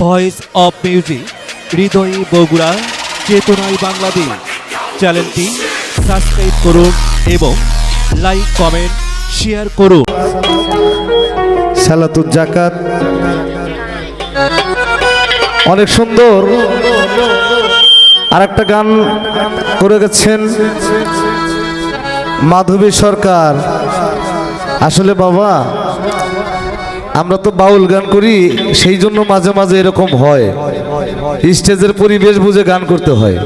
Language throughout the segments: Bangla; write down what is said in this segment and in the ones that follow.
ভয়েস অফ মিউজিক হৃদয়ে বগুড়া চেতনায় বাংলাদেশ চ্যানেলটি সাবস্ক্রাইব করুন এবং লাইক কমেন্ট শেয়ার করুন। সালাতুল জাকাত অনেক সুন্দর। আর একটা গান করে গেছেন মাধবী সরকার। আসলে বাবা আমরা তো বাউল গান করি, সেই জন্য মাঝে মাঝে এরকম হয়। স্টেজের পরিবেশ বুঝে গান করতে হয়।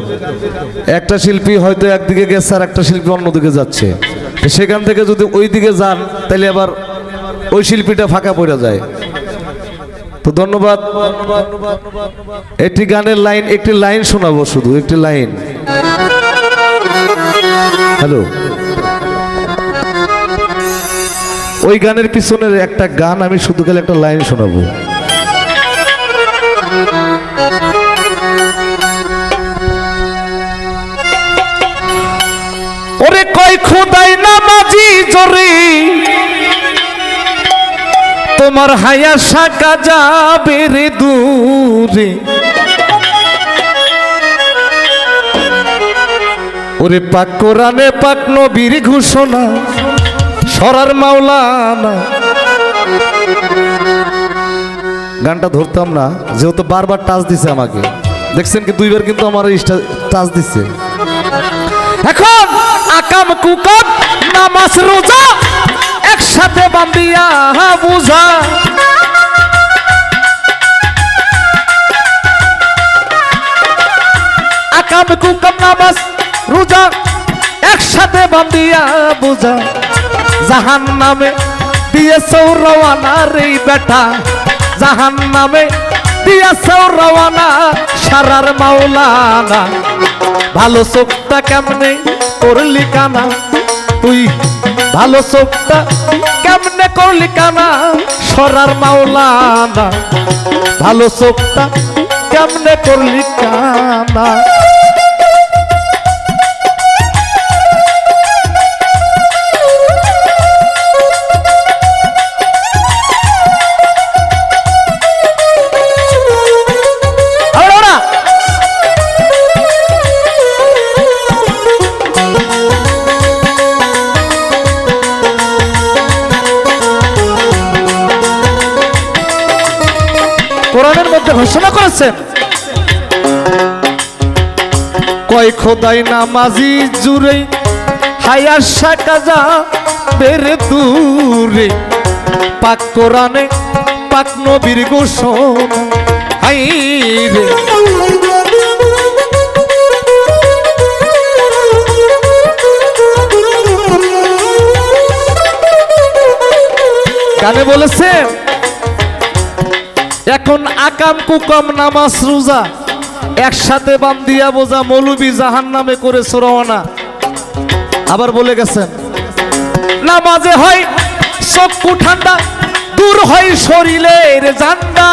একটা শিল্পী হয়তো একদিকে গেছে আর একটা শিল্পী অন্যদিকে যাচ্ছে। সেখান থেকে যদি ওই দিকে যান, তাহলে আবার ওই শিল্পীটা ফাঁকা পড়ে যায়। তো ধন্যবাদ। একটি গানের লাইন, একটি লাইন শোনাবো শুধু, একটি লাইন। হ্যালো। ওই গানের পিছনের একটা গান আমি শুধু গেলে একটা লাইন শোনাবো। ওরে কয় খোদাই নামাজি জরে, তোমার হায়া শাকা যাবে রে দূরে। ওরে পাক কোরআনে পাক নবীর ঘোষণা সরার মাওলানা। গানটা ধরতাম না, যেহেতু বারবার টাচ দিছে আমাকে। দেখছেন কি, দুইবার কিন্তু আমার টাচ দিচ্ছে এখন আকাম কুকাম নামাজ রোজা, একসাথে বান্দিয়া বুঝা। আকাম কুকাম নামাজ রোজা, একসাথে বান্দিয়া বুঝা। জাহান নামে দিয়ে সৌরওয়ানা রে বেটা। জাহান নামে দিয়ে সৌরওয়ানা সারার মাওলানা। ভালো চোখটা কেমনে করলি কানা তুই? ভালো চোখটা কেমনে করলি কানা সরার মাওলানা? ভালো চোখটা কেমনে করলি কানা? করেছেন কয় খোদাই নামাজি জুড়ে হায়ার সাকাজা বেরে দূরে। পাক কোরআনে পাক নবীর ঘোষণা হাই রে। গানে বলেছে এখন আকাম কুকাম নামাজ রোজা। একসাথে বাম বান্দিয়া বোঝা মৌলবি জাহান নামে করে রওনা। আবার বলে গেছেন, নামাজে হয় চক্ষু ঠান্ডা, দূর হয় শরীরের জান্ডা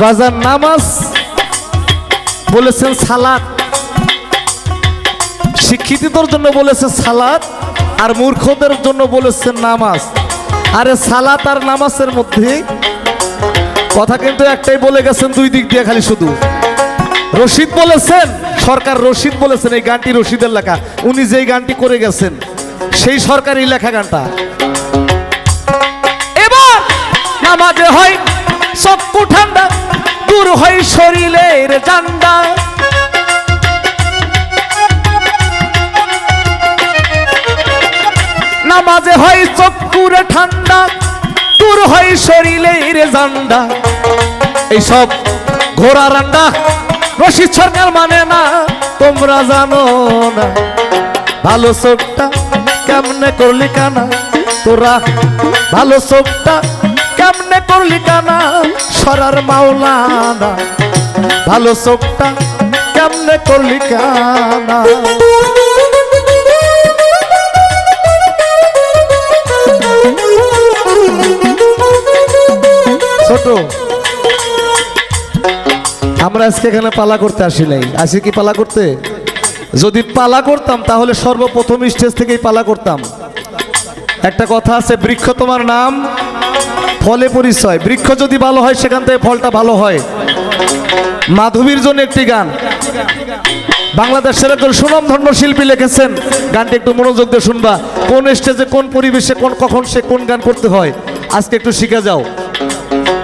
বাজার নামাজ বলেছেন সালাদ। শিক্ষিতদের জন্য বলেছে সালাত আর মূর্খদের জন্য বলেছেন নামাজ। আরে সালাত আর নামাজের মধ্যে কথা কিন্তু একটাই বলে গেছেন, দুই দিক দিয়ে খালি শুধু। রশিদ বলেছেন, সরকার রশিদ বলেছেন, এই গানটি রশিদের লেখা। উনি যেই গানটি করে গেছেন, সেই সরকারি লেখা গানটা। এবার নামাজে হয়, চক্ষু ঠান্ডা, দূর হয় শরীরের জান্ডা। নামাজে হয় চক্ষুরে ঠান্ডা, দূর হয় শরীরের জান্ডা এইসব ঘোড়া রান্ডা রশিদ সরকার মানে না, তোমরা জানো না। ভালো চোখটা কেমনে করলি কানা, তোরা ভালো চোখটা কেমনে করলি কানা, সরার মাওলা মাওলানা। ভালো চোখটা কেমনে করলি কানা। আমরা আজকে এখানে পালা করতে আসি নাই। আসি কি পালা করতে? যদি পালা করতাম, তাহলে সর্বপ্রথম স্টেজ থেকেই পালা করতাম। একটা কথা আছে, বৃক্ষ তোমার নাম, ফলে পরিচয়। বৃক্ষ যদি ভালো হয়, সেখান থেকে ফলটা ভালো হয়। মাধবীর জন্য একটি গান। বাংলাদেশের একজন সুনামধন্য শিল্পী লিখেছেন। গানটি একটু মনোযোগ দিয়ে শুনবা। কোন স্টেজে কোন পরিবেশে, কোন, কখন সে কোন গান করতে হয়, আজকে একটু শিখে যাও।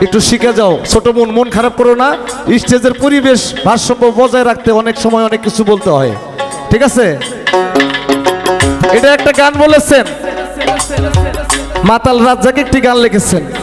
একটু শিখে যাও। ছোট মন মন খারাপ করো না। স্টেজের পরিবেশ, ভারসাম্য বজায় রাখতে অনেক সময় অনেক কিছু বলতে হয়। ঠিক আছে? এটা একটা গান বলেছেন। মাতাল রাজ্জাক একটি গান লিখেছেন।